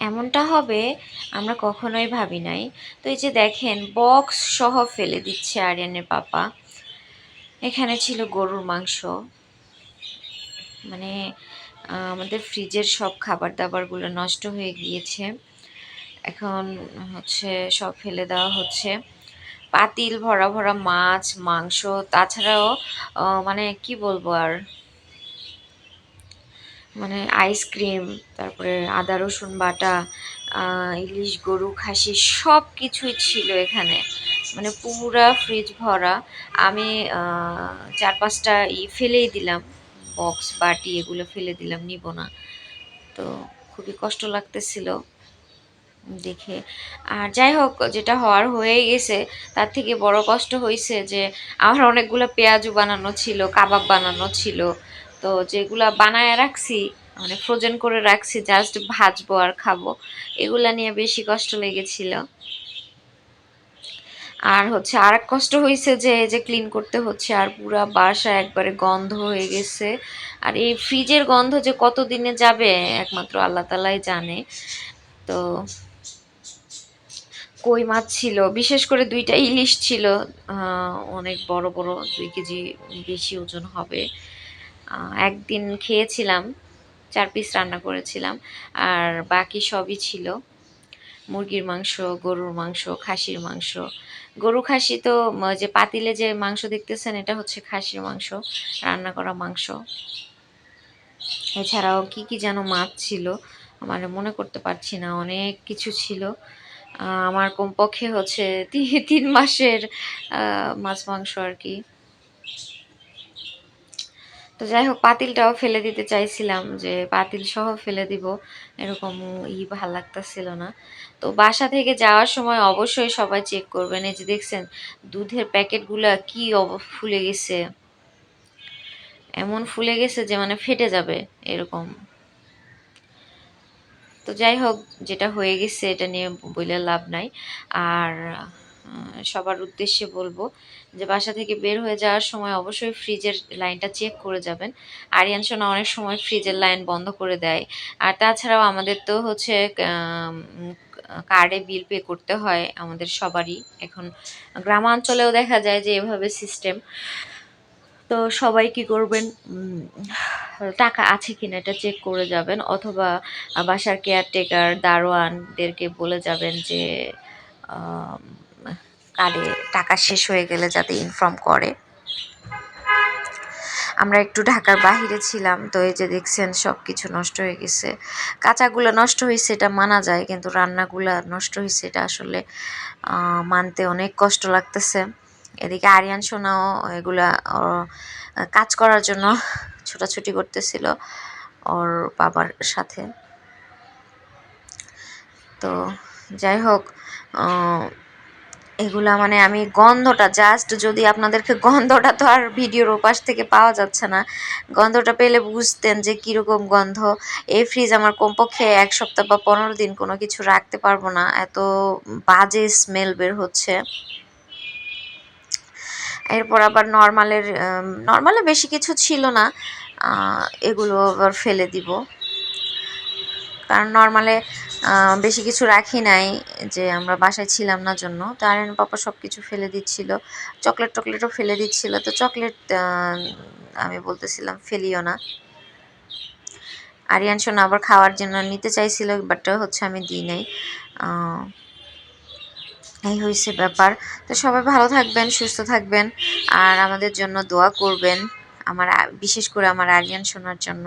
এমনটা হবে, আমরা কখনোই ভাবি নাই। তো এই যে দেখেন বক্স সহ ফেলে দিচ্ছে আরিয়ানের পাপা। এখানে ছিল গরুর মাংস। মানে আমাদের ফ্রিজের সব খাবার দাবারগুলো নষ্ট হয়ে গিয়েছে। এখন হচ্ছে সব ফেলে দেওয়া হচ্ছে। পাতিল, ভরা ভরা মাছ, মাংস, তাছাড়াও মানে কি বলব আর? মানে আইসক্রিম তারপরে আদা, রসুন বাটা ইলিশ, গরু, খাসি সব কিছুই ছিল এখানে। মানে পুরা ফ্রিজ ভরা। আমি চার পাঁচটা ই ফেলেই দিলাম। বক্স বাটি এগুলো ফেলে দিলাম, নিব না। তো খুবই কষ্ট লাগতেছিল দেখে। আর যাই হোক, যেটা হওয়ার হয়ে গেছে, তার থেকে বড় কষ্ট হয়েছে যে, আমার অনেকগুলো পেঁয়াজু বানানো ছিল, কাবাব বানানো ছিল তো যেগুলা বানায় রাখছি মানে ফ্রোজেন করে রাখছি জাস্ট ভাজবো আর খাব, এগুলা নিয়ে বেশি কষ্ট লেগেছিল। আর হচ্ছে আর এক কষ্ট হয়েছে যে, এই যে ক্লিন করতে হচ্ছে, আর পুরা বাসা একবারে গন্ধ হয়ে গেছে। আর এই ফ্রিজের গন্ধ যে কত দিনে যাবে, একমাত্র আল্লাহ তালাই জানে। তো কই মাছ ছিল? বিশেষ করে দুইটা ইলিশ ছিল। অনেক বড় বড়, দুই কেজি বেশি ওজন হবে। একদিন খেয়েছিলাম, চার পিস রান্না করেছিলাম, আর বাকি সবই ছিল মুরগির মাংস, গরুর মাংস, খাসির মাংস। গরু, খাসি তো যে পাতিলে যে মাংস দেখতেছেন, এটা হচ্ছে খাসির মাংস, রান্না করা মাংস। এছাড়াও কি কি যেন মাছ ছিল মানে মনে করতে পারছি না, অনেক কিছু ছিল। আমার কমপক্ষে হচ্ছে তিন মাসের মাছ মাংস আর কি। তো যাই হোক, পাতিলটাও ফেলে দিতে চাইছিলাম যে পাতিল সহ ফেলে দিব। এরকম ই ভালো লাগতেছিল না। তো বাসা থেকে যাওয়ার সময় অবশ্যই সবাই চেক করবেন। এই যে দেখছেন, দুধের প্যাকেটগুলা কি ফুলে গেছে। এমন ফুলে গেছে যে মানে ফেটে যাবে এরকম। তো যাই হোক, যেটা হয়ে গেছে এটা নিয়ে বলে লাভ নাই। আর সবার উদ্দেশ্যে বলব যে বাসা থেকে বের হয়ে যাওয়ার সময় অবশ্যই ফ্রিজের লাইনটা চেক করে যাবেন। আরিয়ান সোনা অনেক সময় ফ্রিজের লাইন বন্ধ করে দেয়। আর তাছাড়াও আমাদের তো হচ্ছে কার্ডে বিল পে করতে হয় আমাদের সবারই। এখন গ্রামাঞ্চলেও দেখা যায় যে এভাবে সিস্টেম তো সবাই কি করবেন? টাকা আছে কিনা এটা চেক করে যাবেন। অথবা বাসার কেয়ারটেকার দারোয়ানদেরকে বলে যাবেন যে কার্ডে টাকা শেষ হয়ে গেলে যাতে ইনফর্ম করে। আমরা একটু ঢাকার বাহিরে ছিলাম, তো এই যে দেখছেন সব কিছু নষ্ট হয়ে গেছে। কাঁচাগুলো নষ্ট হয়েছে, এটা মানা যায়, কিন্তু রান্নাগুলা নষ্ট হয়েছে, এটা আসলে মানতে অনেক কষ্ট লাগতেছে। এদিকে আরিয়ান সোনাও এগুলা কাজ করার জন্য ছোটাছুটি করতেছিল ওর বাবার সাথে। তো যাই হোক এগুলা মানে আমি গন্ধটা জাস্ট যদি আপনাদেরকে গন্ধটা তো আর ভিডিওর ওপাশ থেকে পাওয়া যাচ্ছে না। গন্ধটা পেলে বুঝতেন যে কীরকম গন্ধ। এই ফ্রিজ আমার কমপক্ষে এক সপ্তাহ বা পনেরো দিন কোনো কিছু রাখতে পারব না। এত বাজে স্মেল বের হচ্ছে। এরপর আবার নর্মালের নর্মালে বেশি কিছু ছিল না। এগুলো আবার ফেলে দিব। কারণ নর্মালে বেশি কিছু রাখি নাই যে আমরা বাসায় ছিলাম না জন্য। তো আরিয়ান পাপা সব কিছু ফেলে দিচ্ছিল, চকলেট টকলেটও ফেলে দিচ্ছিল। তো চকলেট আমি বলতেছিলাম ফেলিও না। আরিয়ান সোনা আবার খাওয়ার জন্য নিতে চাইছিল বাট হচ্ছে আমি দিই নাই। এই হয়েছে ব্যাপার। তো সবাই ভালো থাকবেন, সুস্থ থাকবেন, আর আমাদের জন্য দোয়া করবেন, আমার বিশেষ করে আমার আরিয়ান সোনার জন্য।